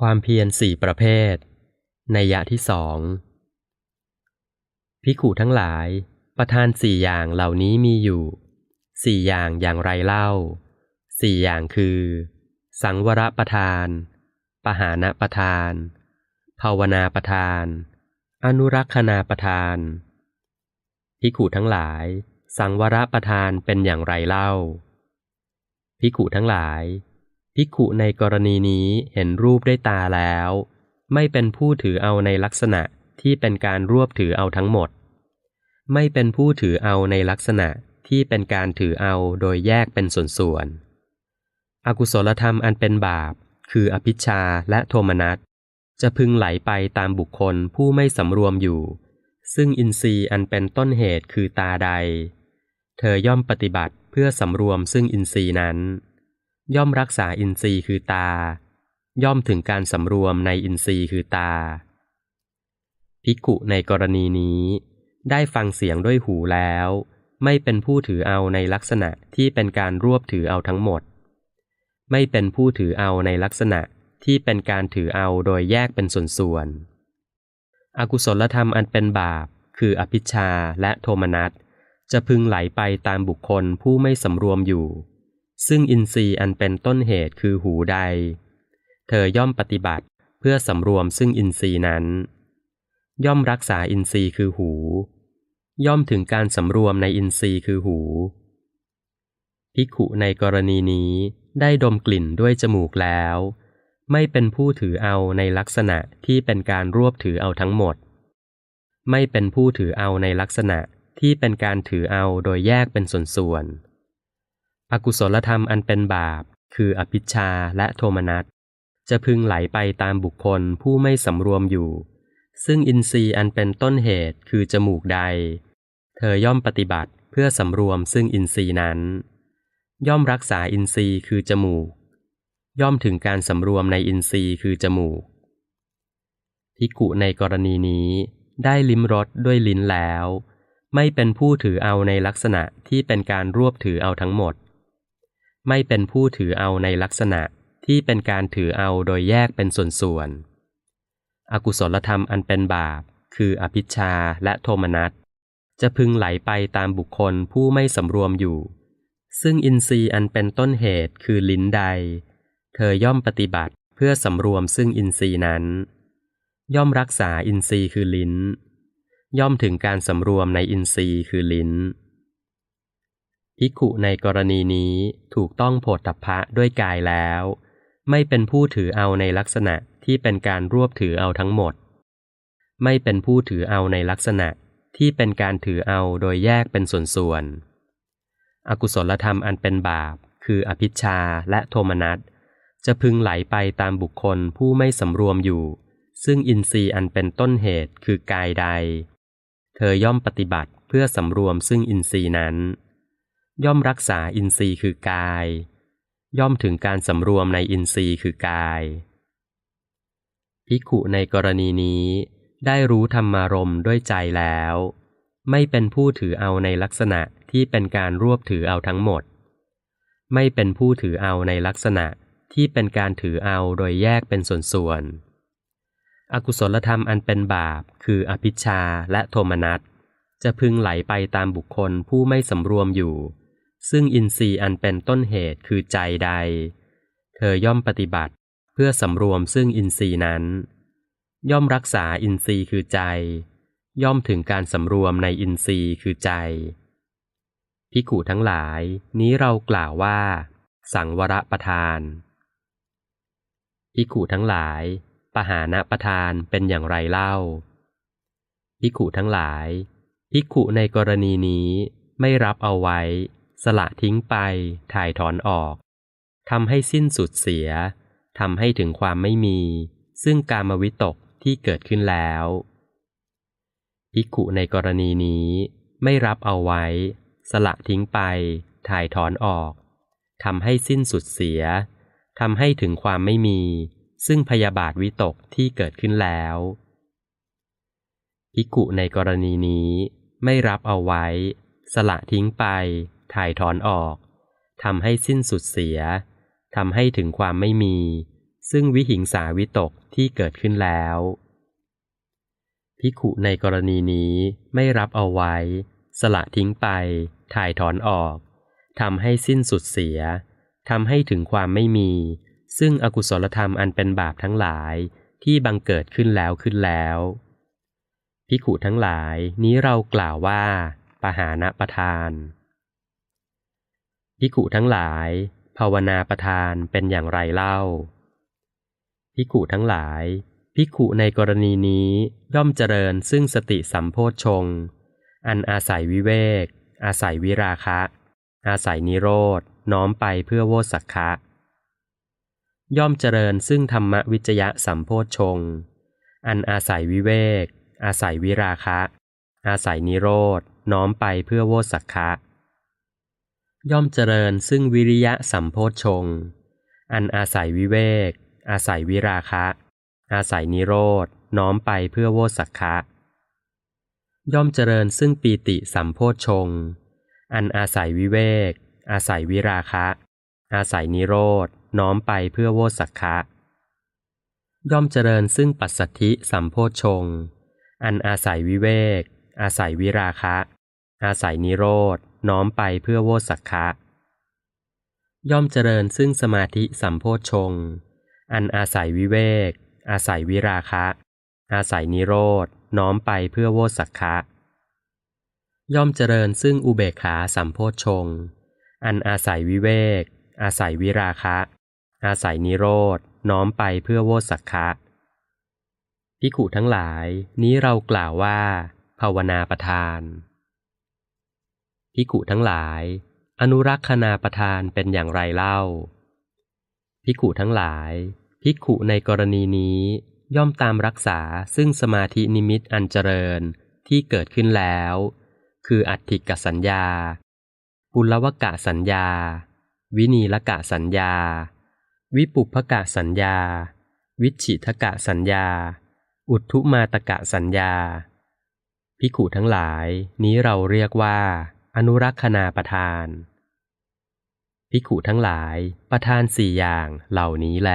ความเพียรสี่ประเภท ในยะที่สองพิขุทั้งหลาย ประทานสี่อย่างเหล่านี้มีอยู่สี่อย่างอย่างไรเล่าสี่อย่างคือ สังวรประทาน ปหานะประทาน ภาวนาประทาน อนุรักษณาประทานพิขุทั้งหลาย สังวรประทานเป็นอย่างไรเล่าพิขุทั้งหลาย ภิกขุในกรณีนี้เห็นรูปได้ตาแล้ว ไม่เป็นผู้ถือเอาในลักษณะที่เป็นการรวบถือเอาทั้งหมด ไม่เป็นผู้ถือเอาในลักษณะที่เป็นการถือเอาโดยแยกเป็นส่วนๆอกุศลธรรมอันเป็นบาป คืออภิชาและโทมนัสจะพึงไหลไปตามบุคคลผู้ไม่สำรวมอยู่ ซึ่งอินทรีย์อันเป็นต้นเหตุคือตาใด เธอย่อมปฏิบัติเพื่อสำรวมซึ่งอินทรีย์นั้น ย่อมรักษาอินทรีย์คือตา ย่อมถึงการสำรวมในอินทรีย์คือตา ภิกขุในกรณีนี้ ได้ฟังเสียงด้วยหูแล้ว ไม่เป็นผู้ถือเอาในลักษณะที่เป็นการรวบถือเอาทั้งหมด ไม่เป็นผู้ถือเอาในลักษณะที่เป็นการถือเอาโดยแยกเป็นส่วนๆอกุศลธรรมอันเป็นบาป คืออภิชาและโทมนัสจะพึงไหลไปตามบุคคลผู้ไม่สำรวมอยู่ ซึ่งอินทรีย์อันเป็นต้นเหตุคือหูใด เธอย่อมปฏิบัติเพื่อสำรวมซึ่งอินทรีย์นั้น ย่อมรักษาอินทรีย์คือหู ย่อมถึงการสำรวมในอินทรีย์คือหูภิกขุในกรณีนี้ได้ดมกลิ่นด้วยจมูกแล้ว ไม่เป็นผู้ถือเอาในลักษณะที่เป็นการรวบถือเอาทั้งหมด ไม่เป็นผู้ถือเอาในลักษณะที่เป็นการถือเอาโดยแยกเป็นส่วนๆ อกุศลธรรมอันเป็นบาป คืออภิชาและโทมนัสจะพึงไหลไปตามบุคคลผู้ไม่สำรวมอยู่ ซึ่งอินทรีย์อันเป็นต้นเหตุคือจมูกใด เธอย่อมปฏิบัติเพื่อสำรวมซึ่งอินทรีย์นั้น ย่อมรักษาอินทรีย์คือจมูก ย่อมถึงการสำรวมในอินทรีย์คือจมูกพิกุในกรณีนี้ได้ลิ้มรสด้วยลิ้นแล้ว ไม่เป็นผู้ถือเอาในลักษณะที่เป็นการรวบถือเอาทั้งหมด ไม่เป็นผู้ถือเอาในลักษณะที่เป็นการถือเอาโดยแยกเป็นส่วนๆ อกุศลธรรมอันเป็นบาป คืออภิชาและโทมนัส จะพึงไหลไปตามบุคคลผู้ไม่สำรวมอยู่ ซึ่งอินทรีย์อันเป็นต้นเหตุคือลิ้นใด เธอย่อมปฏิบัติเพื่อสำรวมซึ่งอินทรีย์นั้น ย่อมรักษาอินทรีย์คือลิ้น ย่อมถึงการสำรวมในอินทรีย์คือลิ้น ภิกขุในกรณีนี้ถูกต้องโพพะด้วยกายแล้ว ไม่เป็นผู้ถือเอาในลักษณะที่เป็นการรวบถือเอาทั้งหมด ไม่เป็นผู้ถือเอาในลักษณะที่เป็นการถือเอาโดยแยกเป็นส่วนๆอกุศลธรรมอันเป็นบาป คืออภิชาและโทมนัสจะพึงไหลไปตามบุคคลผู้ไม่สำรวมอยู่ ซึ่งอินทรีย์อันเป็นต้นเหตุคือกายใด เธอย่อมปฏิบัติเพื่อสำรวมซึ่งอินทรีย์นั้น ย่อมรักษาอินทรีย์คือกาย ย่อมถึงการสำรวมในอินทรีย์คือกายภิกขุในกรณีนี้ได้รู้ธรรมารมด้วยใจแล้ว ไม่เป็นผู้ถือเอาในลักษณะที่เป็นการรวบถือเอาทั้งหมด ไม่เป็นผู้ถือเอาในลักษณะที่เป็นการถือเอาโดยแยกเป็นส่วนๆอกุศลธรรมอันเป็นบาป คืออภิชาและโทมนัสจะพึงไหลไปตามบุคคลผู้ไม่สำรวมอยู่ ซึ่งอินทรีย์อันเป็นต้นเหตุคือใจใด เธอย่อมปฏิบัติเพื่อสำรวมซึ่งอินทรีย์นั้น ย่อมรักษาอินทรีย์คือใจ ย่อมถึงการสำรวมในอินทรีย์คือใจพิกุทั้งหลายนี้เรากล่าวว่า สังวรประทานพิกุทั้งหลาย ปหานะประทานเป็นอย่างไรเล่าพิกุทั้งหลายพิกุในกรณีนี้ไม่รับเอาไว้ สละทิ้งไป ถ่ายถอนออกทำให้สิ้นสุดเสียทำให้ถึงความไม่มี ซึ่งการมวิตกที่เกิดขึ้นแล้วภิกขุในกรณีนี้ไม่รับเอาไว้ สละทิ้งไป ถ่ายถอนออกทำให้สิ้นสุดเสียทำให้ถึงความไม่มี ซึ่งพยาบาทวิตกที่เกิดขึ้นแล้วภิกขุในกรณีนี้ไม่รับเอาไว้ สละทิ้งไป ถ่ายถอนออกทำให้สิ้นสุดเสียทำให้ถึงความไม่มี ซึ่งวิหิงสาวิตกที่เกิดขึ้นแล้วภิขุในกรณีนี้ไม่รับเอาไว้ สละทิ้งไป ถ่ายถอนออกทำให้สิ้นสุดเสียทำให้ถึงความไม่มี ซึ่งอกุศลธรรมอันเป็นบาปทั้งหลายที่บังเกิดขึ้นแล้วขึ้นแล้วภิขุทั้งหลายนี้เรากล่าวว่า ปหานะประทาน ภิกขุทั้งหลาย ภาวนาประทานเป็นอย่างไรเล่า ภิกขุทั้งหลาย ภิกขุในกรณีนี้ย่อมเจริญซึ่งสติสัมโพชฌงอันอาศัยวิเวก อาศัยวิราคะ อาศัยนิโรธน้อมไปเพื่อโวสักคะ ย่อมเจริญซึ่งธรรมวิจยะสัมโพชฌงอันอาศัยวิเวก อาศัยวิราคะ อาศัยนิโรธน้อมไปเพื่อโวสักคะ ย่อมเจริญซึ่งวิริยะสัมโพชง อันอาศัยวิเวก อาศัยวิราคะ อาศัยนิโรธน้อมไปเพื่อโวสักคะย่อมเจริญซึ่งปีติสัมโพชง อันอาศัยวิเวก อาศัยวิราคะ อาศัยนิโรธน้อมไปเพื่อโวสักคะย่อมเจริญซึ่งปัสสัทธิสัมโพชง อันอาศัยวิเวก อาศัยวิราคะ อาศัยนิโรธ น้อมไปเพื่อโวสักคะย่อมเจริญซึ่งสมาธิสัมโพชฌงอันอาศัยวิเวก อาศัยวิราคะ อาศัยนิโรธ น้อมไปเพื่อโวสักคะ ย่อมเจริญซึ่งอุเบกขาสัมโพชฌงอันอาศัยวิเวก อาศัยวิราคะ อาศัยนิโรธ น้อมไปเพื่อโวสักคะภิกขุทั้งหลาย นี้เรากล่าวว่า ภาวนาประทาน ภิกขุทั้งหลาย อนุรักษณาประทานเป็นอย่างไรเล่าภิกขุทั้งหลายภิกขุในกรณีนี้ ย่อมตามรักษาซึ่งสมาธินิมิตอันเจริญที่เกิดขึ้นแล้ว คืออัตถิกสัญญา ปุลวกะสัญญา วินีละกะสัญญา วิปุพกะสัญญา วิชิทกะสัญญา อุทธุมาตกะสัญญาภิกขุทั้งหลายนี้เราเรียกว่า อนุรักษณาประทาน ภิกขุทั้งหลายประทานสี่อย่างเหล่านี้แล